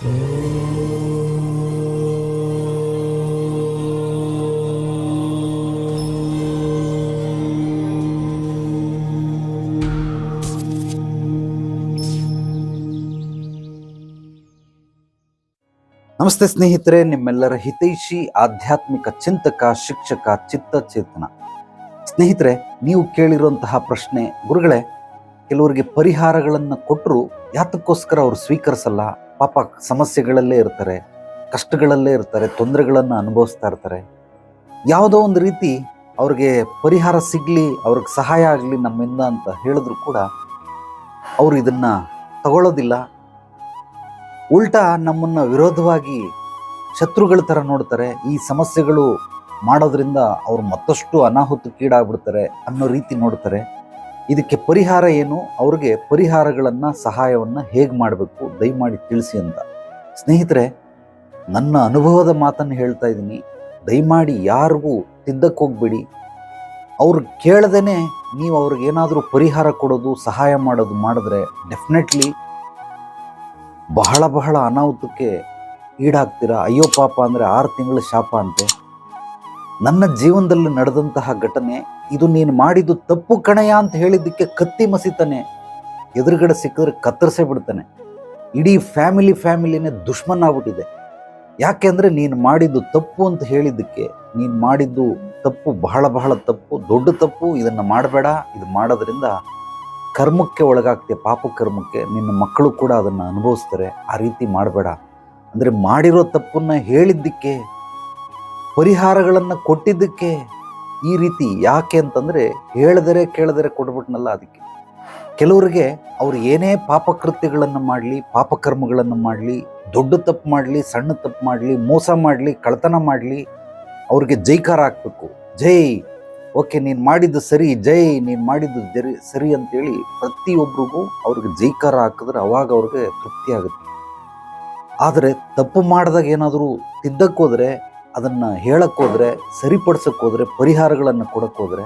ನಮಸ್ತೆ ಸ್ನೇಹಿತರೆ, ನಿಮ್ಮೆಲ್ಲರ ಹಿತೈಷಿ, ಆಧ್ಯಾತ್ಮಿಕ ಚಿಂತಕ, ಶಿಕ್ಷಕ ಚಿತ್ತ ಚೇತನ ಸ್ನೇಹಿತರೆ, ನೀವು ಕೇಳಿರುವಂತಹ ಪ್ರಶ್ನೆ, ಗುರುಗಳೇ, ಕೆಲವರಿಗೆ ಪರಿಹಾರಗಳನ್ನು ಕೊಟ್ಟರು ಯಾತಕ್ಕೋಸ್ಕರ ಅವರು ಸ್ವೀಕರಿಸಲ್ಲ? ಪಾಪ ಸಮಸ್ಯೆಗಳಲ್ಲೇ ಇರ್ತಾರೆ, ಕಷ್ಟಗಳಲ್ಲೇ ಇರ್ತಾರೆ, ತೊಂದರೆಗಳನ್ನು ಅನುಭವಿಸ್ತಾ ಇರ್ತಾರೆ. ಯಾವುದೋ ಒಂದು ರೀತಿ ಅವ್ರಿಗೆ ಪರಿಹಾರ ಸಿಗಲಿ, ಅವ್ರಿಗೆ ಸಹಾಯ ಆಗಲಿ ನಮ್ಮಿಂದ ಅಂತ ಹೇಳಿದ್ರು ಕೂಡ ಅವರು ಇದನ್ನು ತಗೊಳ್ಳೋದಿಲ್ಲ. ಉಲ್ಟಾ ನಮ್ಮನ್ನು ವಿರೋಧವಾಗಿ ಶತ್ರುಗಳ ಥರ ನೋಡ್ತಾರೆ, ಈ ಸಮಸ್ಯೆಗಳು ಮಾಡೋದ್ರಿಂದ ಅವ್ರು ಮತ್ತಷ್ಟು ಅನಾಹುತಕ್ಕೀಡಾಗ್ಬಿಡ್ತಾರೆ ಅನ್ನೋ ರೀತಿ ನೋಡ್ತಾರೆ. ಇದಕ್ಕೆ ಪರಿಹಾರ ಏನು? ಅವ್ರಿಗೆ ಪರಿಹಾರಗಳನ್ನು, ಸಹಾಯವನ್ನು ಹೇಗೆ ಮಾಡಬೇಕು? ದಯಮಾಡಿ ತಿಳಿಸಿ ಅಂತ. ಸ್ನೇಹಿತರೆ, ನನ್ನ ಅನುಭವದ ಮಾತನ್ನು ಹೇಳ್ತಾ ಇದ್ದೀನಿ. ದಯಮಾಡಿ ಯಾರಿಗೂ ತಿದ್ದಕ್ಕೆ ಹೋಗ್ಬೇಡಿ. ಅವ್ರು ಕೇಳದೇ ನೀವು ಅವ್ರಿಗೆ ಏನಾದರೂ ಪರಿಹಾರ ಕೊಡೋದು, ಸಹಾಯ ಮಾಡೋದು ಮಾಡಿದ್ರೆ ಡೆಫಿನೆಟ್ಲಿ ಬಹಳ ಬಹಳ ಅನಾಹುತಕ್ಕೆ ಈಡಾಗ್ತೀರಾ? ಅಯ್ಯೋ ಪಾಪ ಅಂದರೆ ಆರು ತಿಂಗಳ ಶಾಪ ಅಂತೆ. ನನ್ನ ಜೀವನದಲ್ಲಿ ನಡೆದಂತಹ ಘಟನೆ ಇದು ನೀನು ಮಾಡಿದ್ದು ತಪ್ಪು ಕಣಯ ಅಂತ ಹೇಳಿದ್ದಕ್ಕೆ ಕತ್ತಿ ಮಸಿತಾನೆ. ಎದುರುಗಡೆ ಸಿಕ್ಕಿದ್ರೆ ಕತ್ತರಿಸೇ ಬಿಡ್ತಾನೆ. ಇಡೀ ಫ್ಯಾಮಿಲಿ ಫ್ಯಾಮಿಲಿನೇ ದುಶ್ಮನ್ ಆಗ್ಬಿಟ್ಟಿದೆ. ಯಾಕೆಂದರೆ ನೀನು ಮಾಡಿದ್ದು ತಪ್ಪು ಅಂತ ಹೇಳಿದ್ದಕ್ಕೆ ನೀನು ಮಾಡಿದ್ದು ತಪ್ಪು, ಬಹಳ ಬಹಳ ತಪ್ಪು, ದೊಡ್ಡ ತಪ್ಪು, ಇದನ್ನು ಮಾಡಬೇಡ. ಇದು ಮಾಡೋದ್ರಿಂದ ಕರ್ಮಕ್ಕೆ ಒಳಗಾಗ್ತೀಯ? ಪಾಪ ಕರ್ಮಕ್ಕೆ. ನಿನ್ನ ಮಕ್ಕಳು ಕೂಡ ಅದನ್ನು ಅನುಭವಿಸ್ತಾರೆ. ಆ ರೀತಿ ಮಾಡಬೇಡ. ಅಂದರೆ ಮಾಡಿರೋ ತಪ್ಪನ್ನು ಹೇಳಿದ್ದಕ್ಕೆ, ಪರಿಹಾರಗಳನ್ನು ಕೊಟ್ಟಿದ್ದಕ್ಕೆ ಈ ರೀತಿ ಯಾಕೆ ಅಂತಂದರೆ ಹೇಳಿದರೆ ಕೇಳಿದರೆ ಕೊಟ್ಬಿಟ್ನಲ್ಲ ಅದಕ್ಕೆ. ಕೆಲವರಿಗೆ ಅವ್ರು ಏನೇ ಪಾಪಕೃತ್ಯಗಳನ್ನು ಮಾಡಲಿ, ಪಾಪಕರ್ಮಗಳನ್ನು ಮಾಡಲಿ, ದೊಡ್ಡ ತಪ್ಪು ಮಾಡಲಿ, ಸಣ್ಣ ತಪ್ಪು ಮಾಡಲಿ, ಮೋಸ ಮಾಡಲಿ ಕಳ್ತನ ಮಾಡಲಿ, ಅವ್ರಿಗೆ ಜೈಕಾರ ಹಾಕಬೇಕು. ಜೈ, ಓಕೆ, ನೀನು ಮಾಡಿದ್ದು ಸರಿ, ಜೈ, ನೀನು ಮಾಡಿದ್ದು ಜರಿ, ಸರಿ ಅಂತೇಳಿ ಪ್ರತಿಯೊಬ್ಬರಿಗೂ ಅವ್ರಿಗೆ ಜೈಕಾರ ಹಾಕಿದ್ರೆ ಅವಾಗ ಅವ್ರಿಗೆ ತೃಪ್ತಿ ಆಗುತ್ತೆ. ಆದರೆ ತಪ್ಪು ಮಾಡಿದಾಗ ಏನಾದರೂ ತಿದ್ದಕ್ಕೋದ್ರೆ ಅದನ್ನು ಹೇಳೋಕ್ಕೋದ್ರೆ ಸರಿಪಡಿಸೋಕ್ಕೋದ್ರೆ ಪರಿಹಾರಗಳನ್ನು ಕೊಡೋಕ್ಕೋದ್ರೆ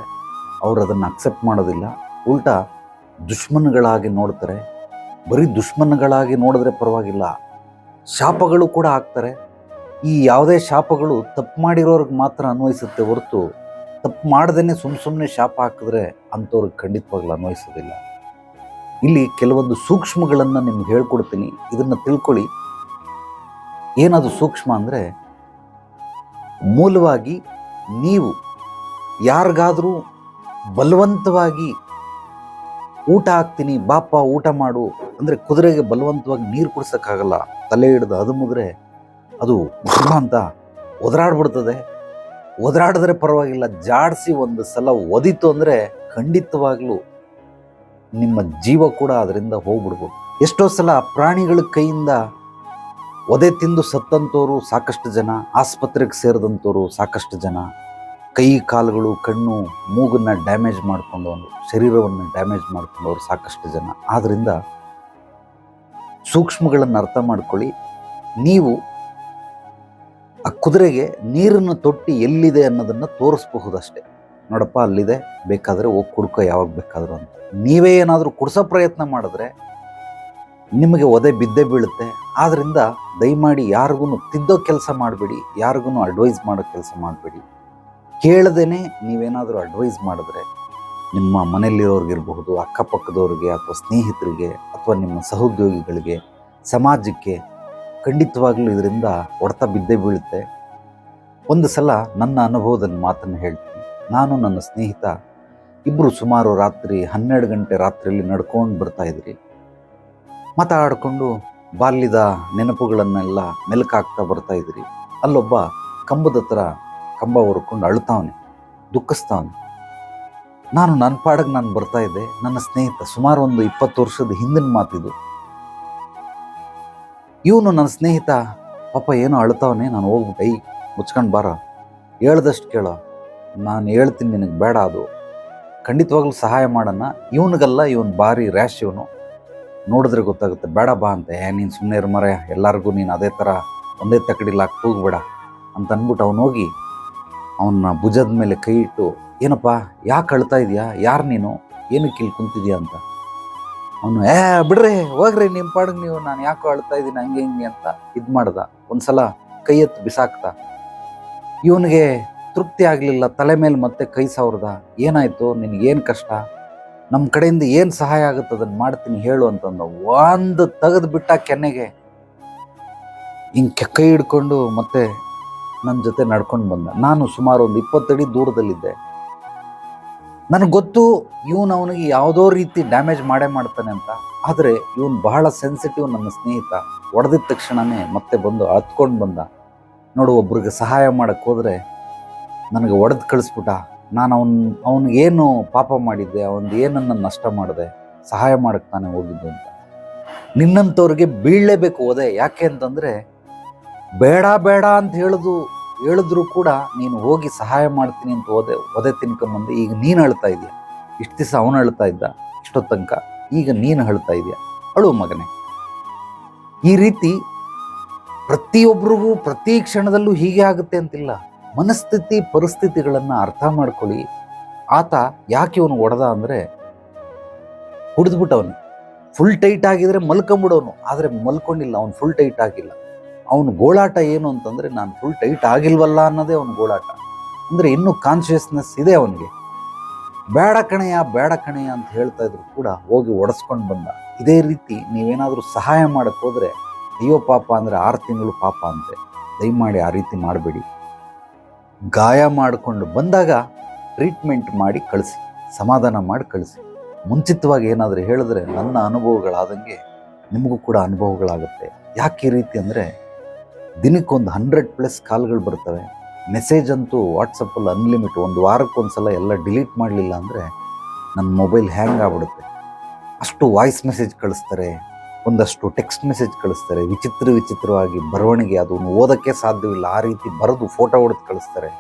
ಅವರು ಅದನ್ನು ಅಕ್ಸೆಪ್ಟ್ ಮಾಡೋದಿಲ್ಲ. ಉಲ್ಟಾ ದುಶ್ಮನ್ಗಳಾಗಿ ನೋಡ್ತಾರೆ. ಬರೀ ದುಶ್ಮನ್ಗಳಾಗಿ ನೋಡಿದ್ರೆ ಪರವಾಗಿಲ್ಲ. ಶಾಪಗಳು ಕೂಡ ಆಗ್ತಾರೆ. ಈ ಯಾವುದೇ ಶಾಪಗಳು ತಪ್ಪು ಮಾಡಿರೋರಿಗೆ ಮಾತ್ರ ಅನ್ವಯಿಸುತ್ತೆ ಹೊರತು ತಪ್ಪು ಮಾಡ್ದೇ ಸುಮ್ಮ ಸುಮ್ಮನೆ ಶಾಪ ಹಾಕಿದ್ರೆ ಅಂಥವ್ರಿಗೆ ಖಂಡಿತವಾಗ್ಲೂ ಅನ್ವಯಿಸೋದಿಲ್ಲ. ಇಲ್ಲಿ ಕೆಲವೊಂದು ಸೂಕ್ಷ್ಮಗಳನ್ನು ನಿಮ್ಗೆ ಹೇಳ್ಕೊಡ್ತೀನಿ. ಇದನ್ನು ತಿಳ್ಕೊಳ್ಳಿ. ಏನದು ಸೂಕ್ಷ್ಮ ಅಂದರೆ ಮೂಲವಾಗಿ ನೀವು ಯಾರಿಗಾದರೂ ಬಲವಂತವಾಗಿ ಊಟ ಹಾಕ್ತೀನಿ ಬಾಪ ಊಟ ಮಾಡು ಅಂದರೆ ಕುದುರೆಗೆ ಬಲವಂತವಾಗಿ ನೀರು ಕುಡಿಸೋಕ್ಕಾಗಲ್ಲ, ತಲೆ ಹಿಡಿದು ಅದು ಮುದ್ರೆ ಅದು ಅಂತ ಒದರಾಡ್ಬಿಡ್ತದೆ. ಒದರಾಡಿದ್ರೆ ಪರವಾಗಿಲ್ಲ, ಜಾಡಿಸಿ ಒಂದು ಸಲ ಒದಿತು ಅಂದರೆ ಖಂಡಿತವಾಗ್ಲೂ ನಿಮ್ಮ ಜೀವ ಕೂಡ ಅದರಿಂದ ಹೋಗ್ಬಿಡ್ಬೋದು. ಎಷ್ಟೋ ಸಲ ಪ್ರಾಣಿಗಳ ಕೈಯಿಂದ ಒದೆ ತಿಂದು ಸತ್ತಂಥವ್ರು ಸಾಕಷ್ಟು ಜನ, ಆಸ್ಪತ್ರೆಗೆ ಸೇರಿದಂಥವ್ರು ಸಾಕಷ್ಟು ಜನ. ಕೈ, ಕಾಲುಗಳು, ಕಣ್ಣು, ಮೂಗನ್ನು ಡ್ಯಾಮೇಜ್ ಮಾಡ್ಕೊಂಡವನು ಶರೀರವನ್ನು ಡ್ಯಾಮೇಜ್ ಮಾಡ್ಕೊಂಡವ್ರು ಸಾಕಷ್ಟು ಜನ. ಆದ್ದರಿಂದ ಸೂಕ್ಷ್ಮಗಳನ್ನು ಅರ್ಥ ಮಾಡ್ಕೊಳ್ಳಿ. ನೀವು ಆ ಕುದುರೆಗೆ ನೀರನ್ನು ತೊಟ್ಟಿ ಎಲ್ಲಿದೆ ಅನ್ನೋದನ್ನು ತೋರಿಸ್ಬಹುದಷ್ಟೇ. ನೋಡಪ್ಪ, ಅಲ್ಲಿದೆ, ಬೇಕಾದರೆ ಹೋಗಿ ಕುಡ್ಕೊ, ಯಾವಾಗ ಬೇಕಾದರೂ ಅಂತ. ನೀವೇ ಏನಾದರೂ ಕುಡಿಸೋ ಪ್ರಯತ್ನ ಮಾಡಿದ್ರೆ ನಿಮಗೆ ಒದೆ ಬಿದ್ದೇ ಬೀಳುತ್ತೆ. ಆದ್ದರಿಂದ ದಯಮಾಡಿ ಯಾರಿಗೂ ತಿದ್ದೋ ಕೆಲಸ ಮಾಡಬೇಡಿ, ಯಾರಿಗೂ ಅಡ್ವೈಸ್ ಮಾಡೋ ಕೆಲಸ ಮಾಡಬೇಡಿ. ಕೇಳದೇ ನೀವೇನಾದರೂ ಅಡ್ವೈಸ್ ಮಾಡಿದ್ರೆ ನಿಮ್ಮ ಮನೆಯಲ್ಲಿರೋರಿಗಿರಬಹುದು, ಅಕ್ಕಪಕ್ಕದವ್ರಿಗೆ ಅಥವಾ ಸ್ನೇಹಿತರಿಗೆ ಅಥವಾ ನಿಮ್ಮ ಸಹೋದ್ಯೋಗಿಗಳಿಗೆ, ಸಮಾಜಕ್ಕೆ ಖಂಡಿತವಾಗಲೂ ಇದರಿಂದ ಹೊಡೆತ ಬಿದ್ದೇ ಬೀಳುತ್ತೆ. ಒಂದು ಸಲ ನನ್ನ ಅನುಭವದ ಮಾತನ್ನು ಹೇಳ್ತೀನಿ. ನಾನು ನನ್ನ ಸ್ನೇಹಿತ ಇಬ್ಬರು ಸುಮಾರು ರಾತ್ರಿ ಹನ್ನೆರಡು ಗಂಟೆ ರಾತ್ರಿಯಲ್ಲಿ ನಡ್ಕೊಂಡು ಬರ್ತಾ ಇದ್ರಿ. ಮಾತಾಡಿಕೊಂಡು ಬಾಲ್ಯದ ನೆನಪುಗಳನ್ನೆಲ್ಲ ಮೆಲುಕಾಗ್ತಾ ಬರ್ತಾ ಇದ್ರಿ. ಅಲ್ಲೊಬ್ಬ ಕಂಬದ ಹತ್ರ ಕಂಬ ಹೊರ್ಕೊಂಡು ಅಳ್ತಾವನೆ ದುಃಖಿಸ್ತಾವನೆ. ನಾನು ನನ್ನ ಪಾಡಕ್ಕೆ ನಾನು ಬರ್ತಾ ಇದ್ದೆ, ನನ್ನ ಸ್ನೇಹಿತ ಸುಮಾರು ಒಂದು ಇಪ್ಪತ್ತು ವರ್ಷದ ಹಿಂದಿನ ಮಾತಿದು. ಇವನು ನನ್ನ ಸ್ನೇಹಿತ, ಪಾಪ ಏನೋ ಅಳ್ತಾವನೆ ನಾನು ಹೋಗ್ಬಿಟ್ಟು ಐ ಮುಚ್ಕೊಂಡು ಬಾರ. ಹೇಳ್ದಷ್ಟು ಕೇಳ. ನಾನು ಹೇಳ್ತೀನಿ ನಿನಗೆ ಬೇಡ ಅದು. ಖಂಡಿತವಾಗ್ಲೂ ಸಹಾಯ ಮಾಡೋಣ ಇವನಿಗಲ್ಲ, ಇವನು ಭಾರಿ ರ್ಯಾಶ್ ಇವನು. ನೋಡಿದ್ರೆ ಗೊತ್ತಾಗುತ್ತೆ, ಬೇಡ ಬಾ ಅಂತ, ಏ, ನೀನು ಸುಮ್ಮನೆ ಇರು ಮರ ಎಲ್ಲರಿಗೂ ನೀನು ಅದೇ ಥರ ಒಂದೇ ತಕಡಿಲಾಕ್ ಹೋಗ್ಬೇಡ ಅಂತ ಅಂದ್ಬಿಟ್ಟು ಅವನು ಹೋಗಿ ಅವನ ಭುಜದ ಮೇಲೆ ಕೈ ಇಟ್ಟು, ಏನಪ್ಪ, ಯಾಕೆ ಅಳ್ತಾ ಇದೆಯಾ, ಯಾರು ನೀನು, ಏನಕ್ಕೆ ಇಲ್ಲಿ ಕುಂತಿದ್ಯಾ ಅಂತ. ಅವನು, ಏ, ಬಿಡ್ರಿ, ಹೋಗ್ರಿ ನಿಮ್ಮ ಪಾಡಿಗೆ ನೀವು, ನಾನು ಯಾಕೋ ಅಳ್ತಾ ಇದ್ದೀನಿ, ಹಂಗೆ ಹಿಂಗೆ ಅಂತ ಇದು ಮಾಡ್ದ. ಒಂದ್ಸಲ ಕೈ ಎತ್ತು ಬಿಸಾಕ್ತ. ಇವನಿಗೆ ತೃಪ್ತಿ ಆಗಲಿಲ್ಲ, ತಲೆ ಮೇಲೆ ಮತ್ತೆ ಕೈ ಸಾವಿರದ, ಏನಾಯಿತು ನಿನಗೇನು ಕಷ್ಟ? ನಮ್ಮ ಕಡೆಯಿಂದ ಏನು ಸಹಾಯ ಆಗುತ್ತೆ ಅದನ್ನು ಮಾಡ್ತೀನಿ ಹೇಳು ಅಂತಂದ ಒಂದು ತೆಗೆದು ಬಿಟ್ಟ ಕೆನ್ನೆಗೆ. ಹಿಂಗೆ ಕೈ ಹಿಡ್ಕೊಂಡು ಮತ್ತೆ ನನ್ನ ಜೊತೆ ನಡ್ಕೊಂಡು ಬಂದ. ನಾನು ಸುಮಾರು ಒಂದು ಇಪ್ಪತ್ತಡಿ ದೂರದಲ್ಲಿದ್ದೆ. ನನಗೆ ಗೊತ್ತು ಇವನು ಅವನಿಗೆ ಯಾವುದೋ ರೀತಿ ಡ್ಯಾಮೇಜ್ ಮಾಡೇ ಮಾಡ್ತಾನೆ ಅಂತ. ಆದರೆ ಇವನು ಬಹಳ ಸೆನ್ಸಿಟಿವ್ ನನ್ನ ಸ್ನೇಹಿತ. ಒಡೆದಿದ್ದ ತಕ್ಷಣವೇ ಮತ್ತೆ ಬಂದು ಹತ್ಕೊಂಡು ಬಂದ. ನೋಡು ಒಬ್ರಿಗೆ ಸಹಾಯ ಮಾಡಕ್ಕೆ ಹೋದರೆ ನನಗೆ ಒಡೆದು ಕಳಿಸ್ಬಿಟ್ಟ. ನಾನು ಅವನು ಏನು ಪಾಪ ಮಾಡಿದ್ದೆ, ಅವನು ಏನನ್ನು ನಷ್ಟ ಮಾಡಿದೆ, ಸಹಾಯ ಮಾಡಕ್ಕೆ ತಾನೇ ಹೋಗಿದ್ದು ಅಂತ. ನಿನ್ನಂಥವ್ರಿಗೆ ಬೀಳಲೇಬೇಕು ಓದೆ ಯಾಕೆ ಅಂತಂದರೆ, ಬೇಡ ಬೇಡ ಅಂತ ಹೇಳಿದು, ಹೇಳಿದ್ರು ಕೂಡ ನೀನು ಹೋಗಿ ಸಹಾಯ ಮಾಡ್ತೀನಿ ಅಂತ ಓದೆ ಒದೆ ತಿನ್ಕೊಂಬಂದು ಈಗ ನೀನು ಅಳ್ತಾ ಇದೆಯಾ. ಇಷ್ಟು ದಿವಸ ಅವನು ಅಳ್ತಾ ಇದ್ದ, ಇಷ್ಟೊತ್ತು ತನಕ. ಈಗ ನೀನು ಅಳ್ತಾ ಇದೆಯಾ. ಅಳು ಮಗನೇ. ಈ ರೀತಿ ಪ್ರತಿಯೊಬ್ಬರಿಗೂ ಪ್ರತಿ ಕ್ಷಣದಲ್ಲೂ ಹೀಗೆ ಆಗುತ್ತೆ ಅಂತಿಲ್ಲ. ಮನಸ್ಥಿತಿ ಪರಿಸ್ಥಿತಿಗಳನ್ನು ಅರ್ಥ ಮಾಡ್ಕೊಳ್ಳಿ. ಆತ ಯಾಕೆ ಇವನು ಹೊಡೆದ ಅಂದರೆ ಹುಡಿದ್ಬಿಟ್ಟವನು. ಫುಲ್ ಟೈಟ್ ಆಗಿದ್ರೆ ಮಲ್ಕೊಂಬಿಡೋನು. ಆದರೆ ಮಲ್ಕೊಂಡಿಲ್ಲ, ಅವ್ನು ಫುಲ್ ಟೈಟ್ ಆಗಿಲ್ಲ. ಅವನು ಗೋಳಾಟ ಏನು ಅಂತಂದರೆ, ನಾನು ಫುಲ್ ಟೈಟ್ ಆಗಿಲ್ವಲ್ಲ ಅನ್ನೋದೇ ಅವನು ಗೋಳಾಟ. ಅಂದರೆ ಇನ್ನೂ ಕಾನ್ಷಿಯಸ್ನೆಸ್ ಇದೆ ಅವನಿಗೆ. ಬೇಡ ಕಣೆಯ ಬೇಡ ಕಣೆಯ ಅಂತ ಹೇಳ್ತಾ ಇದ್ರು ಕೂಡ ಹೋಗಿ ಒಡೆಸ್ಕೊಂಡು ಬಂದ. ಇದೇ ರೀತಿ ನೀವೇನಾದರೂ ಸಹಾಯ ಮಾಡಕ್ಕೆ ಹೋದರೆ, ಅಯ್ಯೋ ಪಾಪ ಅಂದರೆ ಆರು ತಿಂಗಳು ಪಾಪ ಅಂತೆ. ದಯಮಾಡಿ ಆ ರೀತಿ ಮಾಡಬೇಡಿ. ಗಾಯ ಮಾಡಿಕೊಂಡು ಬಂದಾಗ ಟ್ರೀಟ್ಮೆಂಟ್ ಮಾಡಿ ಕಳಿಸಿ, ಸಮಾಧಾನ ಮಾಡಿ ಕಳಿಸಿ. ಮುಂಚಿತವಾಗಿ ಏನಾದರೂ ಹೇಳಿದ್ರೆ ನನ್ನ ಅನುಭವಗಳಾದಂಗೆ ನಿಮಗೂ ಕೂಡ ಅನುಭವಗಳಾಗುತ್ತೆ. ಯಾಕೆ ಈ ರೀತಿ ಅಂದರೆ ದಿನಕ್ಕೊಂದು ಹಂಡ್ರೆಡ್ ಪ್ಲಸ್ ಕಾಲ್ಗಳು ಬರ್ತವೆ. ಮೆಸೇಜ್ ಅಂತೂ ವಾಟ್ಸಪ್ಪಲ್ಲಿ ಅನ್ಲಿಮಿಟ್ ಒಂದು ವಾರಕ್ಕೊಂದು ಸಲ ಎಲ್ಲ ಡಿಲೀಟ್ ಮಾಡಲಿಲ್ಲ ಅಂದರೆ ನನ್ನ ಮೊಬೈಲ್ ಹ್ಯಾಂಗ್ ಆಗ್ಬಿಡುತ್ತೆ. ಅಷ್ಟು ವಾಯ್ಸ್ ಮೆಸೇಜ್ ಕಳಿಸ್ತಾರೆ. ಒಂದಷ್ಟು ಟೆಕ್ಸ್ಟ್ ಮೆಸೇಜ್ ಕಳಿಸ್ತಾರೆ, ವಿಚಿತ್ರ ವಿಚಿತ್ರವಾಗಿ ಬರವಣಿಗೆ, ಅದನ್ನು ಓದೋಕ್ಕೆ ಸಾಧ್ಯವಿಲ್ಲ. ಆ ರೀತಿ ಬರೆದು ಫೋಟೋ ಹೊಡೆದು ಕಳಿಸ್ತಾರೆ.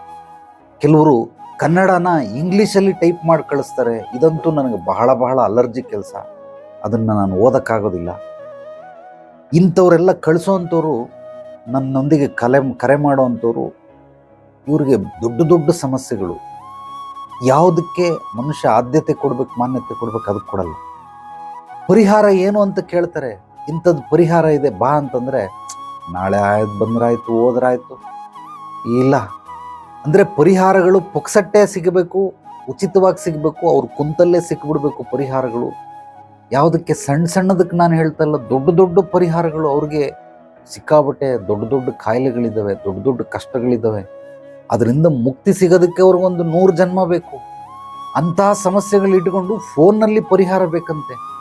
ಕೆಲವರು ಕನ್ನಡನ ಇಂಗ್ಲೀಷಲ್ಲಿ ಟೈಪ್ ಮಾಡಿ ಕಳಿಸ್ತಾರೆ. ಇದಂತೂ ನನಗೆ ಬಹಳ ಬಹಳ ಅಲರ್ಜಿ ಕೆಲಸ. ಅದನ್ನು ನಾನು ಓದೋಕ್ಕಾಗೋದಿಲ್ಲ. ಇಂಥವರೆಲ್ಲ ಕಳಿಸೋವಂಥವ್ರು ನನ್ನೊಂದಿಗೆ ಕಲೆ, ಕರೆ ಮಾಡೋವಂಥವ್ರು ಇವರಿಗೆ ದೊಡ್ಡ ದೊಡ್ಡ ಸಮಸ್ಯೆಗಳು. ಯಾವುದಕ್ಕೆ ಮನುಷ್ಯ ಆದ್ಯತೆ ಕೊಡ್ಬೇಕು, ಮಾನ್ಯತೆ ಕೊಡ್ಬೇಕು ಅದಕ್ಕೆ ಕೊಡಲ್ಲ. ಪರಿಹಾರ ಏನು ಅಂತ ಕೇಳ್ತಾರೆ? ಇಂಥದ್ದು ಪರಿಹಾರ ಇದೆ, ಬಾ ಅಂತಂದರೆ, ನಾಳೆ ಆಯ್ತು, ಬಂದ್ರಾಯ್ತು, ಹೋದ್ರಾಯ್ತು. ಇಲ್ಲ. ಅಂದರೆ ಪರಿಹಾರಗಳು ಪೊಕ್ಸಟ್ಟೆ ಸಿಗಬೇಕು, ಉಚಿತವಾಗಿ ಸಿಗಬೇಕು, ಅವ್ರು ಕುಂತಲ್ಲೇ ಸಿಕ್ಬಿಡ್ಬೇಕು ಪರಿಹಾರಗಳು. ಯಾವುದಕ್ಕೆ ಸಣ್ಣ ಸಣ್ಣದಕ್ಕೆ ನಾನು ಹೇಳ್ತಲ್ಲ ದೊಡ್ಡ ದೊಡ್ಡ ಪರಿಹಾರಗಳು ಅವ್ರಿಗೆ ಸಿಕ್ಕಾಬಟ್ಟೆ ದೊಡ್ಡ ದೊಡ್ಡ ಕಾಯಿಲೆಗಳಿದ್ದಾವೆ ದೊಡ್ಡ ದೊಡ್ಡ ಕಷ್ಟಗಳಿದ್ದಾವೆ ಅದರಿಂದ ಮುಕ್ತಿ ಸಿಗೋದಕ್ಕೆ ಅವ್ರಿಗೊಂದು ನೂರು ಜನ್ಮ ಬೇಕು. ಅಂತಹ ಸಮಸ್ಯೆಗಳು ಇಟ್ಕೊಂಡು ಫೋನ್ನಲ್ಲಿ ಪರಿಹಾರ ಬೇಕಂತೆ.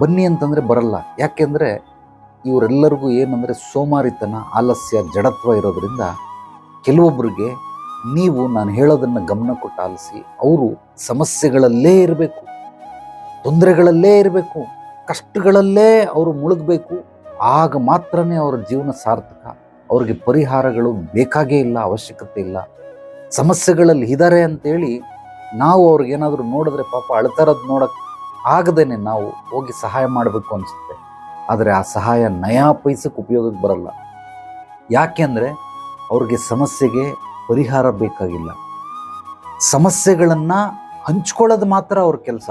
ಬನ್ನಿ ಅಂತಂದರೆ ಬರಲ್ಲ. ಯಾಕೆಂದರೆ ಇವರೆಲ್ಲರಿಗೂ ಏನಂದರೆ ಸೋಮಾರಿತನ, ಆಲಸ್ಯ, ಜಡತ್ವ ಇರೋದರಿಂದ ಕೆಲವೊಬ್ಬರಿಗೆ ನೀವು ನಾನು ಹೇಳೋದನ್ನು ಗಮನ ಕೊಟ್ಟು ಆಲಿಸಿ, ಅವರು ಸಮಸ್ಯೆಗಳಲ್ಲೇ ಇರಬೇಕು, ತೊಂದರೆಗಳಲ್ಲೇ ಇರಬೇಕು, ಕಷ್ಟಗಳಲ್ಲೇ ಅವರು ಮುಳುಗಬೇಕು, ಆಗ ಮಾತ್ರನೇ ಅವರ ಜೀವನ ಸಾರ್ಥಕ, ಅವ್ರಿಗೆ ಪರಿಹಾರಗಳು ಬೇಕಾಗೇ ಇಲ್ಲ, ಅವಶ್ಯಕತೆ ಇಲ್ಲ. ಸಮಸ್ಯೆಗಳಲ್ಲಿ ಇದ್ದಾರೆ ಅಂತೇಳಿ ನಾವು ಅವ್ರಿಗೇನಾದರೂ ನೋಡಿದ್ರೆ ಪಾಪ ಅಳ್ತಾರದು ನೋಡಕ್ಕೆ ಆಗದೇನೆ ನಾವು ಹೋಗಿ ಸಹಾಯ ಮಾಡಬೇಕು ಅನಿಸುತ್ತೆ. ಆದರೆ ಆ ಸಹಾಯ ನಯಾ ಪೈಸಕ್ಕೆ ಉಪಯೋಗಕ್ಕೆ ಬರಲ್ಲ. ಯಾಕೆಂದರೆ ಅವ್ರಿಗೆ ಸಮಸ್ಯೆಗೆ ಪರಿಹಾರ ಬೇಕಾಗಿಲ್ಲ. ಸಮಸ್ಯೆಗಳನ್ನು ಹಂಚ್ಕೊಳ್ಳೋದು ಮಾತ್ರ ಅವ್ರ ಕೆಲಸ.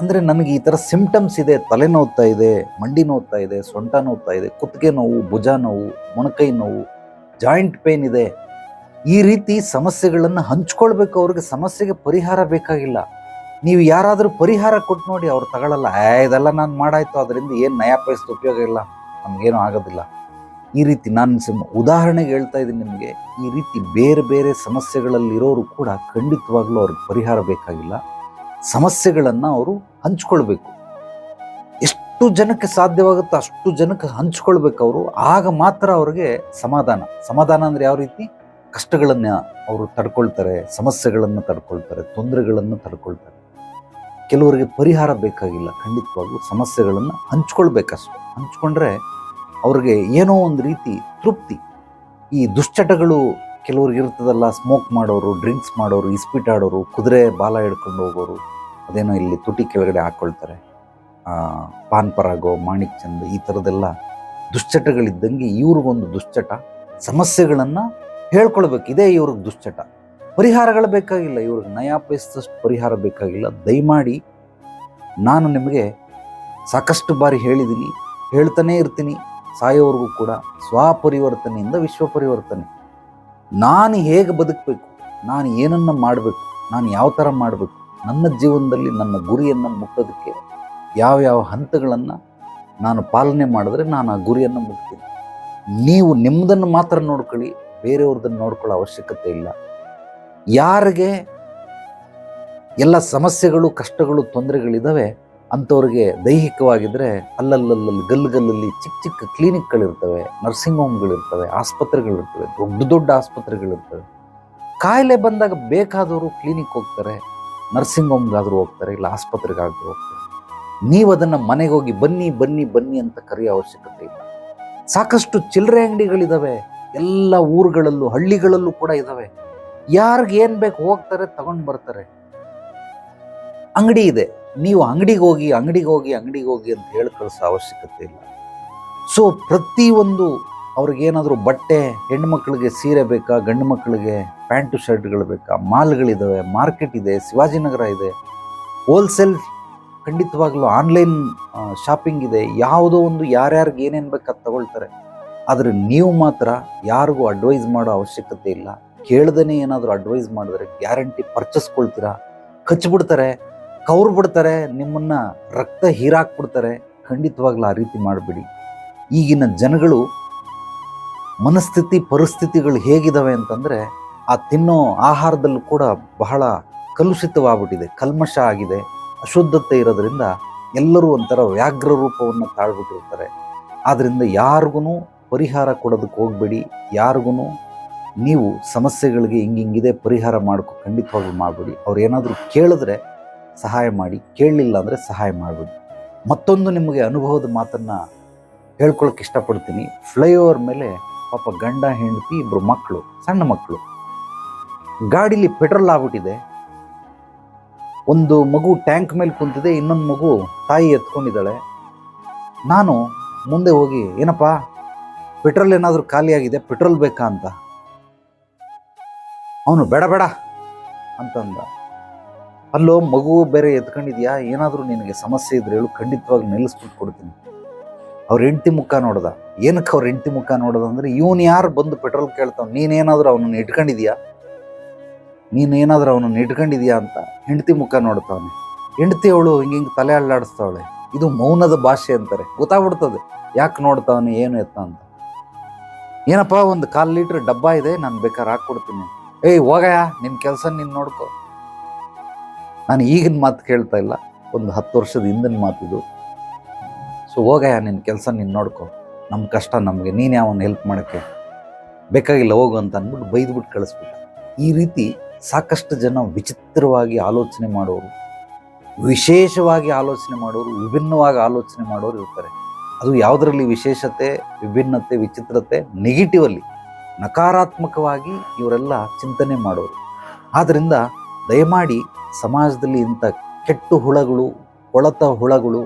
ಅಂದರೆ ನನಗೆ ಈ ಥರ ಸಿಂಪ್ಟಮ್ಸ್ ಇದೆ, ತಲೆ ನೋವ್ತಾ ಇದೆ, ಮಂಡಿ ನೋವ್ತಾ ಇದೆ, ಸೊಂಟ ನೋವ್ತಾ ಇದೆ, ಕುತ್ತಿಗೆ ನೋವು, ಭುಜ ನೋವು, ಮೊಣಕೈ ನೋವು, ಜಾಯಿಂಟ್ ಪೇನ್ ಇದೆ. ಈ ರೀತಿ ಸಮಸ್ಯೆಗಳನ್ನು ಹಂಚ್ಕೊಳ್ಬೇಕು ಅವ್ರಿಗೆ ಸಮಸ್ಯೆಗೆ ಪರಿಹಾರ ಬೇಕಾಗಿಲ್ಲ. ನೀವು ಯಾರಾದರೂ ಪರಿಹಾರ ಕೊಟ್ಟು ನೋಡಿ ಅವ್ರು ತಗೊಳ್ಳಲ್ಲ ಇದೆಲ್ಲ ನಾನು ಮಾಡಾಯ್ತು. ಅದರಿಂದ ಏನು ನಯ ಉಪಯೋಗ ಇಲ್ಲ. ನಮಗೇನು ಆಗೋದಿಲ್ಲ. ಈ ರೀತಿ ನಾನು ಸಿಮ್ ಉದಾಹರಣೆಗೆ ಹೇಳ್ತಾ ಇದ್ದೀನಿ ನಿಮಗೆ. ಈ ರೀತಿ ಬೇರೆ ಬೇರೆ ಸಮಸ್ಯೆಗಳಲ್ಲಿರೋರು ಕೂಡ ಖಂಡಿತವಾಗ್ಲೂ ಅವ್ರಿಗೆ ಪರಿಹಾರ ಬೇಕಾಗಿಲ್ಲ. ಸಮಸ್ಯೆಗಳನ್ನು ಅವರು ಹಂಚ್ಕೊಳ್ಬೇಕು. ಎಷ್ಟು ಜನಕ್ಕೆ ಸಾಧ್ಯವಾಗುತ್ತೋ ಅಷ್ಟು ಜನಕ್ಕೆ ಹಂಚ್ಕೊಳ್ಬೇಕು ಅವರು. ಆಗ ಮಾತ್ರ ಅವ್ರಿಗೆ ಸಮಾಧಾನ. ಸಮಾಧಾನ ಅಂದರೆ ಯಾವ ರೀತಿ? ಕಷ್ಟಗಳನ್ನು ಅವರು ತಡ್ಕೊಳ್ತಾರೆ, ಸಮಸ್ಯೆಗಳನ್ನು ತಡ್ಕೊಳ್ತಾರೆ, ತೊಂದರೆಗಳನ್ನು ತಡ್ಕೊಳ್ತಾರೆ. ಕೆಲವರಿಗೆ ಪರಿಹಾರ ಬೇಕಾಗಿಲ್ಲ. ಖಂಡಿತವಾಗ್ಲೂ ಸಮಸ್ಯೆಗಳನ್ನು ಹಂಚ್ಕೊಳ್ಬೇಕಷ್ಟು. ಹಂಚ್ಕೊಂಡ್ರೆ ಅವ್ರಿಗೆ ಏನೋ ಒಂದು ರೀತಿ ತೃಪ್ತಿ. ಈ ದುಶ್ಚಟಗಳು ಕೆಲವ್ರಿಗೆ ಇರ್ತದಲ್ಲ ಸ್ಮೋಕ್ ಮಾಡೋರು ಡ್ರಿಂಕ್ಸ್ ಮಾಡೋರು ಇಸ್ಪಿಟ್ ಆಡೋರು, ಕುದುರೆ ಬಾಲ ಹಿಡ್ಕೊಂಡು ಹೋಗೋರು, ಅದೇನೋ ಇಲ್ಲಿ ತುಟಿ ಕೆಳಗಡೆ ಹಾಕ್ಕೊಳ್ತಾರೆ ಪಾನ್ ಪರಾಗೋ, ಮಾಣಿಕ್ ಚಂದ್ ಈ ಥರದೆಲ್ಲ ದುಶ್ಚಟಗಳಿದ್ದಂಗೆ ಇವ್ರಿಗೊಂದು ದುಶ್ಚಟ, ಸಮಸ್ಯೆಗಳನ್ನು ಹೇಳ್ಕೊಳ್ಬೇಕು. ಇದೇ ಇವ್ರಿಗೆ ದುಶ್ಚಟ. ಪರಿಹಾರಗಳು ಬೇಕಾಗಿಲ್ಲ. ಇವ್ರಿಗೆ ನಯಾಪಿಸಿದಷ್ಟು ಪರಿಹಾರ ಬೇಕಾಗಿಲ್ಲ. ದಯಮಾಡಿ ನಾನು ನಿಮಗೆ ಸಾಕಷ್ಟು ಬಾರಿ ಹೇಳಿದ್ದೀನಿ, ಹೇಳ್ತಾನೇ ಇರ್ತೀನಿ. ಸಾಯೋವರೆಗೂ ಕೂಡ ಸ್ವಪರಿವರ್ತನೆಯಿಂದ ವಿಶ್ವ ಪರಿವರ್ತನೆ. ನಾನು ಹೇಗೆ ಬದುಕಬೇಕು? ನಾನು ಏನನ್ನು ಮಾಡಬೇಕು? ನಾನು ಯಾವ ಥರ ಮಾಡಬೇಕು? ನನ್ನ ಜೀವನದಲ್ಲಿ ನನ್ನ ಗುರಿಯನ್ನು ಮುಟ್ಟೋದಕ್ಕೆ ಯಾವ ಹಂತಗಳನ್ನು ನಾನು ಪಾಲನೆ ಮಾಡಿದ್ರೆ ನಾನು ಆ ಗುರಿಯನ್ನು ಮುಟ್ತೀನಿ. ನೀವು ನಿಮ್ಮದನ್ನು ಮಾತ್ರ ನೋಡ್ಕೊಳ್ಳಿ, ಬೇರೆಯವ್ರದನ್ನು ನೋಡ್ಕೊಳ್ಳೋ ಅವಶ್ಯಕತೆ ಇಲ್ಲ. ಯಾರಿಗೆ ಎಲ್ಲ ಸಮಸ್ಯೆಗಳು, ಕಷ್ಟಗಳು ತೊಂದರೆಗಳಿದ್ದಾವೆ ಅಂಥವ್ರಿಗೆ ದೈಹಿಕವಾಗಿದ್ದರೆ ಅಲ್ಲಲ್ಲಲ್ಲಿ ಗಲ್ಲುಗಲ್ಲಲ್ಲಿ ಚಿಕ್ಕ ಚಿಕ್ಕ ಕ್ಲಿನಿಕ್ಗಳಿರ್ತವೆ, ನರ್ಸಿಂಗ್ ಹೋಮ್ಗಳಿರ್ತವೆ, ಆಸ್ಪತ್ರೆಗಳಿರ್ತವೆ, ದೊಡ್ಡ ದೊಡ್ಡ ಆಸ್ಪತ್ರೆಗಳಿರ್ತವೆ. ಕಾಯಿಲೆ ಬಂದಾಗ ಬೇಕಾದವರು ಕ್ಲಿನಿಕ್ ಹೋಗ್ತಾರೆ, ನರ್ಸಿಂಗ್ ಹೋಮ್ಗಾದರೂ ಹೋಗ್ತಾರೆ, ಇಲ್ಲ ಆಸ್ಪತ್ರೆಗಾದರೂ ಹೋಗ್ತಾರೆ. ನೀವು ಅದನ್ನು ಮನೆಗೆ ಹೋಗಿ ಬನ್ನಿ ಬನ್ನಿ ಬನ್ನಿ ಅಂತ ಕರೆಯೋ ಅವಶ್ಯಕತೆ ಇಲ್ಲ. ಸಾಕಷ್ಟು ಚಿಲ್ಲರೆ ಅಂಗಡಿಗಳಿದ್ದಾವೆ ಎಲ್ಲ ಊರುಗಳಲ್ಲೂ, ಹಳ್ಳಿಗಳಲ್ಲೂ ಕೂಡ ಇದ್ದಾವೆ ಯಾರಿಗೆ ಏನು ಬೇಕು ಹೋಗ್ತಾರೆ, ತಗೊಂಡು ಬರ್ತಾರೆ. ಅಂಗಡಿ ಇದೆ. ನೀವು ಅಂಗಡಿಗೆ ಹೋಗಿ ಅಂಗಡಿಗೆ ಹೋಗಿ ಅಂಗಡಿಗೆ ಹೋಗಿ ಅಂತ ಹೇಳಿ ಕಳಿಸೋ ಅವಶ್ಯಕತೆ ಇಲ್ಲ. ಸೊ ಪ್ರತಿಯೊಂದು ಅವ್ರಿಗೇನಾದರೂ ಬಟ್ಟೆ, ಹೆಣ್ಮಕ್ಳಿಗೆ ಸೀರೆ ಬೇಕಾ, ಗಂಡು ಮಕ್ಕಳಿಗೆ ಪ್ಯಾಂಟು, ಶರ್ಟ್ಗಳು ಬೇಕಾ ಮಾಲ್ಗಳಿದ್ದಾವೆ ಮಾರ್ಕೆಟ್ ಇದೆ, ಶಿವಾಜಿನಗರ ಇದೆ, ಹೋಲ್ಸೇಲ್ ಖಂಡಿತವಾಗ್ಲೂ ಆನ್ಲೈನ್ ಶಾಪಿಂಗ್ ಇದೆ, ಯಾವುದೋ ಒಂದು ಯಾರ್ಯಾರಿಗೆ ಏನೇನು ಬೇಕಾದ ತಗೊಳ್ತಾರೆ. ಆದರೆ ನೀವು ಮಾತ್ರ ಯಾರಿಗೂ ಅಡ್ವೈಸ್ ಮಾಡೋ ಅವಶ್ಯಕತೆ ಇಲ್ಲ. ಕೇಳ್ದೇ ಏನಾದರೂ ಅಡ್ವೈಸ್ ಮಾಡಿದ್ರೆ ಗ್ಯಾರಂಟಿ ಪರ್ಚೇಸ್ಕೊಳ್ತೀರಾ? ಕಚ್ಚಿಬಿಡ್ತಾರೆ ಕವ್ರು ಬಿಡ್ತಾರೆ ನಿಮ್ಮನ್ನ ರಕ್ತ ಹೀರಾಕ್ಬಿಡ್ತಾರೆ. ಖಂಡಿತವಾಗ್ಲೂ ಆ ರೀತಿ ಮಾಡಬೇಡಿ. ಈಗಿನ ಜನಗಳು ಮನಸ್ಥಿತಿ, ಪರಿಸ್ಥಿತಿಗಳು ಹೇಗಿದ್ದಾವೆ ಅಂತಂದರೆ ಆ ತಿನ್ನೋ ಆಹಾರದಲ್ಲೂ ಕೂಡ ಬಹಳ ಕಲುಷಿತವಾಗ್ಬಿಟ್ಟಿದೆ, ಕಲ್ಮಶ ಆಗಿದೆ. ಅಶುದ್ಧತೆ ಇರೋದ್ರಿಂದ ಎಲ್ಲರೂ ಒಂಥರ ವ್ಯಾಘ್ರ ರೂಪವನ್ನು ತಾಳ್ಬಿಟ್ಟಿರ್ತಾರೆ. ಆದ್ದರಿಂದ ಯಾರಿಗೂ ಪರಿಹಾರ ಕೊಡೋದಕ್ಕೆ ಹೋಗಬೇಡಿ, ಯಾರಿಗೂ ನೀವು ಸಮಸ್ಯೆಗಳಿಗೆ ಹಿಂಗಿಂಗಿದೆ ಪರಿಹಾರ ಮಾಡ್ಕೊ, ಖಂಡಿತವಾಗ್ಲೂ ಮಾಡಬೇಡಿ. ಅವ್ರು ಏನಾದರೂ ಕೇಳಿದ್ರೆ ಸಹಾಯ ಮಾಡಿ, ಕೇಳಲಿಲ್ಲ ಅಂದರೆ ಸಹಾಯ ಮಾಡಬೇಡಿ. ಮತ್ತೊಂದು ನಿಮಗೆ ಅನುಭವದ ಮಾತನ್ನು ಹೇಳ್ಕೊಳಕ್ಕೆ ಇಷ್ಟಪಡ್ತೀನಿ. ಫ್ಲೈಓವರ್ ಮೇಲೆ ಪಾಪ ಗಂಡ, ಹೆಂಡತಿ ಇಬ್ಬರು ಮಕ್ಕಳು ಸಣ್ಣ ಮಕ್ಕಳು ಗಾಡೀಲಿ ಪೆಟ್ರೋಲ್ ಆಗ್ಬಿಟ್ಟಿದೆ. ಒಂದು ಮಗು ಟ್ಯಾಂಕ್ ಮೇಲೆ ಕುಂತಿದೆ, ಇನ್ನೊಂದು ಮಗು ತಾಯಿ ಎತ್ಕೊಂಡಿದ್ದಾಳೆ. ನಾನು ಮುಂದೆ ಹೋಗಿ, ಏನಪ್ಪ, ಪೆಟ್ರೋಲ್ ಏನಾದರೂ ಖಾಲಿಯಾಗಿದೆ ಪೆಟ್ರೋಲ್ ಬೇಕಾ ಅಂತ. ಅವನು ಬೇಡ ಬೇಡ ಅಂತಂದ. ಅಲ್ಲೋ, ಮಗು ಬೇರೆ ಎತ್ಕೊಂಡಿದ್ಯಾ? ಏನಾದರೂ ನಿನಗೆ ಸಮಸ್ಯೆ ಇದ್ರೆ ಹೇಳು ಖಂಡಿತವಾಗಿ ನಿಲ್ಲಿಸ್ಬಿಟ್ಟು ಕೊಡ್ತೀನಿ. ಅವ್ರ ಹೆಂಡತಿ ಮುಖ ನೋಡ್ದ. ಏನಕ್ಕೆ ಅವ್ರ ಹೆಂಡತಿ ಮುಖ ನೋಡೋದಂದ್ರೆ ಇವನು ಯಾರು ಬಂದು ಪೆಟ್ರೋಲ್ ಕೇಳ್ತಾವ? ನೀನೇನಾದರೂ ಅವನನ್ನು ಇಟ್ಕೊಂಡಿದ್ಯಾ? ನೀನೇನಾದರೂ ಅವನನ್ನು ಇಟ್ಕೊಂಡಿದ್ಯಾ? ಅಂತ ಹೆಂಡತಿ ಮುಖ ನೋಡ್ತಾವನೆ. ಹೆಂಡತಿ ಅವಳು ಹಿಂಗೆ ಹಿಂಗೆ ತಲೆ ಅಳ್ಳಾಡಿಸ್ತಾವಳೆ ಇದು ಮೌನದ ಭಾಷೆ ಅಂತಾರೆ. ಗೊತ್ತಾಗ್ಬಿಡ್ತದೆ. ಯಾಕೆ ನೋಡ್ತಾವನೆ, ಏನು ಎತ್ತ ಅಂತ. ಏನಪ್ಪ, ಒಂದು ಕಾಲು ಲೀಟ್ರ್ ಡಬ್ಬ ಇದೆ, ನಾನು ಬೇಕಾದ್ರೆ ಹಾಕ್ಕೊಡ್ತೀನಿ. ಏಯ್, ಹೋಗಯ್ಯ ನಿನ್ನ ಕೆಲಸ ನೀನು ನೋಡ್ಕೊ. ನಾನು ಈಗಿನ ಮಾತು ಕೇಳ್ತಾ ಇಲ್ಲ, ಒಂದು ಹತ್ತು ವರ್ಷದ ಹಿಂದಿನ ಮಾತಿದು ಸೊ ಹೋಗಯ್ಯ ನಿನ್ನ ಕೆಲಸ ನೀನು ನೋಡ್ಕೊ. ನಮ್ಮ ಕಷ್ಟ ನಮಗೆ, ನೀನು ಯಾವನ್ನ ಹೆಲ್ಪ್ ಮಾಡೋಕ್ಕೆ? ಬೇಕಾಗಿಲ್ಲ, ಹೋಗು ಅಂತ ಅಂದ್ಬಿಟ್ಟು ಬೈದ್ಬಿಟ್ಟು ಕಳಿಸ್ಬಿಟ್ಟ. ಈ ರೀತಿ ಸಾಕಷ್ಟು ಜನ ವಿಚಿತ್ರವಾಗಿ ಆಲೋಚನೆ ಮಾಡೋರು, ವಿಶೇಷವಾಗಿ ಆಲೋಚನೆ ಮಾಡೋರು, ವಿಭಿನ್ನವಾಗಿ ಆಲೋಚನೆ ಮಾಡೋರು ಇರ್ತಾರೆ. ಅದು ಯಾವುದರಲ್ಲಿ ವಿಶೇಷತೆ, ವಿಭಿನ್ನತೆ, ವಿಚಿತ್ರತೆ ನೆಗೆಟಿವಲ್ಲಿ ನಕಾರಾತ್ಮಕವಾಗಿ ಇವರೆಲ್ಲ ಚಿಂತನೆ ಮಾಡೋರು. ಆದ್ದರಿಂದ ದಯಮಾಡಿ ಸಮಾಜದಲ್ಲಿ ಇಂಥ ಕೆಟ್ಟು ಹುಳಗಳು, ಕೊಳತ ಹುಳಗಳು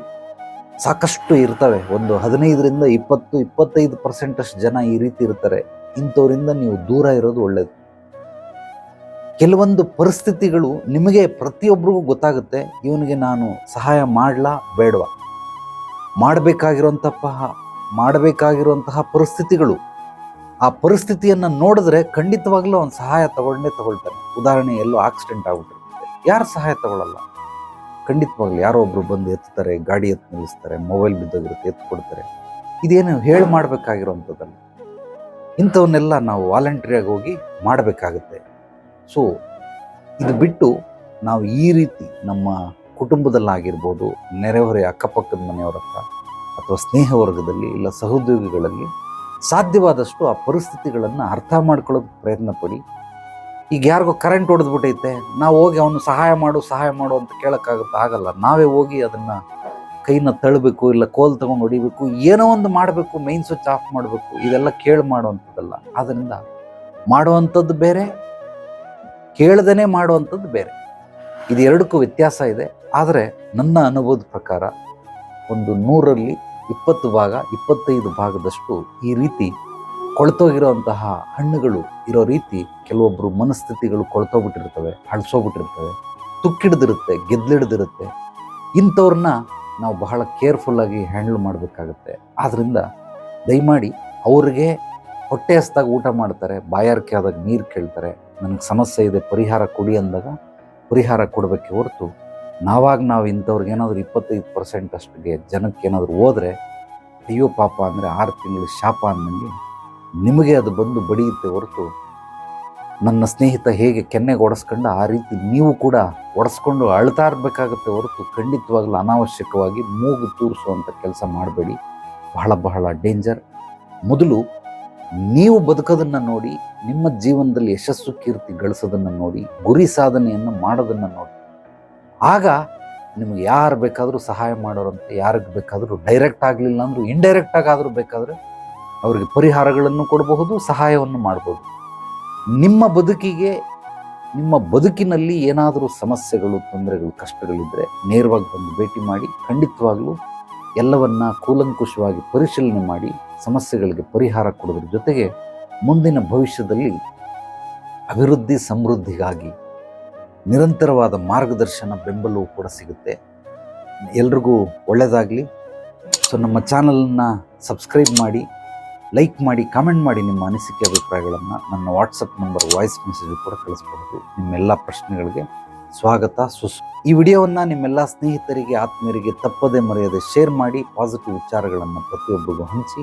ಸಾಕಷ್ಟು ಇರ್ತವೆ. ಒಂದು ಹದಿನೈದರಿಂದ ಇಪ್ಪತ್ತು, ಇಪ್ಪತ್ತೈದು ಪರ್ಸೆಂಟಷ್ಟು ಜನ ಈ ರೀತಿ ಇರ್ತಾರೆ. ಇಂಥವರಿಂದ ನೀವು ದೂರ ಇರೋದು ಒಳ್ಳೆಯದು ಕೆಲವೊಂದು ಪರಿಸ್ಥಿತಿಗಳು ನಿಮಗೆ ಪ್ರತಿಯೊಬ್ಬರಿಗೂ ಗೊತ್ತಾಗುತ್ತೆ, ಇವನಿಗೆ ನಾನು ಸಹಾಯ ಮಾಡಲಾ ಬೇಡವಾ? ಮಾಡಬೇಕಾಗಿರುವಂತಹ ಮಾಡಬೇಕಾಗಿರುವಂತಹ ಪರಿಸ್ಥಿತಿಗಳು ಆ ಪರಿಸ್ಥಿತಿಯನ್ನು ನೋಡಿದ್ರೆ ಖಂಡಿತವಾಗ್ಲೂ ಅವನು ಸಹಾಯ ತಗೊಂಡೇ ತಗೊಳ್ತಾನೆ. ಉದಾಹರಣೆ ಎಲ್ಲೋ ಆಕ್ಸಿಡೆಂಟ್ ಆಗ್ಬಿಟ್ಟಿರುತ್ತೆ. ಯಾರು ಸಹಾಯ ತಗೊಳ್ಳಲ್ಲ ಖಂಡಿತವಾಗ್ಲೂ ಯಾರೋ ಒಬ್ರು ಬಂದು ಎತ್ತಾರೆ, ಗಾಡಿ ಎತ್ತು ನಿಲ್ಲಿಸ್ತಾರೆ ಮೊಬೈಲ್ ಬಿದ್ದೋಗಿರುತ್ತೆ, ಎತ್ತು ಕೊಡ್ತಾರೆ. ಇದೇನು ಹೇಳಿ ಮಾಡಬೇಕಾಗಿರೋವಂಥದ್ದಲ್ಲ ಇಂಥವನ್ನೆಲ್ಲ ನಾವು ವಾಲಂಟ್ರಿಯಾಗಿ ಹೋಗಿ ಮಾಡಬೇಕಾಗುತ್ತೆ. ಸೊ ಇದು ಬಿಟ್ಟು ನಾವು ಈ ರೀತಿ ನಮ್ಮ ಕುಟುಂಬದಲ್ಲಾಗಿರ್ಬೋದು, ನೆರೆಹೊರೆ ಅಕ್ಕಪಕ್ಕದ ಮನೆಯವರ ಹತ್ರ ಅಥವಾ ಸ್ನೇಹ ವರ್ಗದಲ್ಲಿ ಇಲ್ಲ ಸಹೋದ್ಯೋಗಿಗಳಲ್ಲಿ ಸಾಧ್ಯವಾದಷ್ಟು ಆ ಪರಿಸ್ಥಿತಿಗಳನ್ನು ಅರ್ಥ ಮಾಡ್ಕೊಳ್ಳೋಕೆ ಪ್ರಯತ್ನ ಪಡಿ. ಈಗ ಯಾರಿಗೋ ಕರೆಂಟ್ ಹೊಡೆದ್ಬಿಟ್ಟೈತೆ ನಾವು ಹೋಗಿ ಅವನು ಸಹಾಯ ಮಾಡು ಸಹಾಯ ಮಾಡು ಅಂತ ಕೇಳೋಕ್ಕಾಗುತ್ತೆ ಆಗಲ್ಲ. ನಾವೇ ಹೋಗಿ ಅದನ್ನು ಕೈನ ತಳ್ಳಬೇಕು ಇಲ್ಲ ಕೋಲ್ ತೊಗೊಂಡು ಹೊಡಿಬೇಕು, ಏನೋ ಒಂದು ಮಾಡಬೇಕು ಮೈನ್ ಸ್ವಿಚ್ ಆಫ್ ಮಾಡಬೇಕು, ಇದೆಲ್ಲ ಕೇಳಿ ಮಾಡುವಂಥದ್ದಲ್ಲ. ಆದ್ದರಿಂದ ಮಾಡುವಂಥದ್ದು ಬೇರೆ ಕೇಳ್ದೇ ಮಾಡುವಂಥದ್ದು ಬೇರೆ. ಇದು ಎರಡಕ್ಕೂ ವ್ಯತ್ಯಾಸ ಇದೆ. ಆದರೆ ನನ್ನ ಅನುಭವದ ಪ್ರಕಾರ ಒಂದು ನೂರಲ್ಲಿ ಇಪ್ಪತ್ತು ಭಾಗ, ಇಪ್ಪತ್ತೈದು ಭಾಗದಷ್ಟು ಈ ರೀತಿ ಕೊಳ್ತೋಗಿರೋಂತಹ ಹಣ್ಣುಗಳು ಇರೋ ರೀತಿ ಕೆಲವೊಬ್ಬರು ಮನಸ್ಥಿತಿಗಳು ಕೊಳ್ತೋಗ್ಬಿಟ್ಟಿರ್ತವೆ ಹಳಸೋಗ್ಬಿಟ್ಟಿರ್ತವೆ ತುಕ್ಕಿಡ್ದಿರುತ್ತೆ, ಗೆದ್ಲಿಡ್ದಿರುತ್ತೆ. ಇಂಥವ್ರನ್ನ ನಾವು ಬಹಳ ಕೇರ್ಫುಲ್ಲಾಗಿ ಹ್ಯಾಂಡಲ್ ಮಾಡಬೇಕಾಗುತ್ತೆ. ಆದ್ದರಿಂದ ದಯಮಾಡಿ ಅವ್ರಿಗೆ ಹೊಟ್ಟೆ ಹಸ್ದಾಗ ಊಟ ಮಾಡ್ತಾರೆ, ಬಾಯಾರಿಕೆ ಆದಾಗ ನೀರು ಕೇಳ್ತಾರೆ. ನನಗೆ ಸಮಸ್ಯೆ ಇದೆ, ಪರಿಹಾರ ಕೊಡಿ ಅಂದಾಗ ಪರಿಹಾರ ಕೊಡಬೇಕೆ ಹೊರತು ನಾವಾಗ ನಾವು ಇಂಥವ್ರಿಗೆ ಏನಾದರೂ ಇಪ್ಪತ್ತೈದು ಪರ್ಸೆಂಟ್ ಅಷ್ಟಿಗೆ ಜನಕ್ಕೆ ಏನಾದರೂ ಹೋದರೆ, ಅಯ್ಯೋ ಪಾಪ ಅಂದರೆ ಆರು ತಿಂಗಳು ಶಾಪ ಅಂದಂಗೆ ನಿಮಗೆ ಅದು ಬಂದು ಬಡಿಯುತ್ತೆ ಹೊರತು ನನ್ನ ಸ್ನೇಹಿತ ಹೇಗೆ ಕೆನ್ನೆಗೆ ಒಡಿಸ್ಕೊಂಡು ಆ ರೀತಿ ನೀವು ಕೂಡ ಒಡೆಸ್ಕೊಂಡು ಅಳ್ತಾ ಇರಬೇಕಾಗತ್ತೆ ಹೊರತು ಖಂಡಿತವಾಗ್ಲೂ ಅನಾವಶ್ಯಕವಾಗಿ ಮೂಗು ತೂರಿಸುವಂಥ ಕೆಲಸ ಮಾಡಬೇಡಿ. ಬಹಳ ಬಹಳ ಡೇಂಜರ್. ಮೊದಲು ನೀವು ಬದುಕೋದನ್ನು ನೋಡಿ, ನಿಮ್ಮ ಜೀವನದಲ್ಲಿ ಯಶಸ್ಸು ಕೀರ್ತಿ ಗಳಿಸೋದನ್ನು ನೋಡಿ, ಗುರಿ ಸಾಧನೆಯನ್ನು ಮಾಡೋದನ್ನು ನೋಡಿ. ಆಗ ನಿಮಗೆ ಯಾರು ಬೇಕಾದರೂ ಸಹಾಯ ಮಾಡೋರಂತ, ಯಾರಿಗೆ ಬೇಕಾದರೂ ಡೈರೆಕ್ಟ್ ಆಗಲಿಲ್ಲ ಅಂದರೂ ಇಂಡೈರೆಕ್ಟ್ ಆಗಾದರೂ ಬೇಕಾದರೆ ಅವರಿಗೆ ಪರಿಹಾರಗಳನ್ನು ಕೊಡಬಹುದು, ಸಹಾಯವನ್ನು ಮಾಡಬಹುದು. ನಿಮ್ಮ ಬದುಕಿಗೆ, ನಿಮ್ಮ ಬದುಕಿನಲ್ಲಿ ಏನಾದರೂ ಸಮಸ್ಯೆಗಳು, ತೊಂದರೆಗಳು ಕಷ್ಟಗಳಿದ್ದರೆ ನೇರವಾಗಿ ಬಂದು ಭೇಟಿ ಮಾಡಿ, ಖಂಡಿತವಾಗಲೂ ಎಲ್ಲವನ್ನ ಕೂಲಂಕುಷವಾಗಿ ಪರಿಶೀಲನೆ ಮಾಡಿ, ಸಮಸ್ಯೆಗಳಿಗೆ ಪರಿಹಾರ ಕೊಡೋದ್ರ ಜೊತೆಗೆ ಮುಂದಿನ ಭವಿಷ್ಯದಲ್ಲಿ ಅಭಿವೃದ್ಧಿ, ಸಮೃದ್ಧಿಗಾಗಿ ನಿರಂತರವಾದ ಮಾರ್ಗದರ್ಶನ ಬೆಂಬಲವೂ ಕೂಡ ಸಿಗುತ್ತೆ. ಎಲ್ರಿಗೂ ಒಳ್ಳೆಯದಾಗಲಿ ಸೊ ನಮ್ಮ ಚಾನಲನ್ನು ಸಬ್ಸ್ಕ್ರೈಬ್ ಮಾಡಿ, ಲೈಕ್ ಮಾಡಿ, ಕಾಮೆಂಟ್ ಮಾಡಿ ನಿಮ್ಮ ಅನಿಸಿಕೆ ಅಭಿಪ್ರಾಯಗಳನ್ನು ನನ್ನ ವಾಟ್ಸಪ್ ನಂಬರ್ ವಾಯ್ಸ್ ಮೆಸೇಜ್ ಕೂಡ ಕಳಿಸ್ಬೋದು ನಿಮ್ಮೆಲ್ಲ ಪ್ರಶ್ನೆಗಳಿಗೆ ಸ್ವಾಗತ. ಸುಸ್ ಈ ವಿಡಿಯೋವನ್ನು ನಿಮ್ಮೆಲ್ಲ ಸ್ನೇಹಿತರಿಗೆ, ಆತ್ಮೀಯರಿಗೆ ತಪ್ಪದೇ ಮರೆಯದೆ ಶೇರ್ ಮಾಡಿ ಪಾಸಿಟಿವ್ ವಿಚಾರಗಳನ್ನು ಪ್ರತಿಯೊಬ್ಬರಿಗೂ ಹಂಚಿ.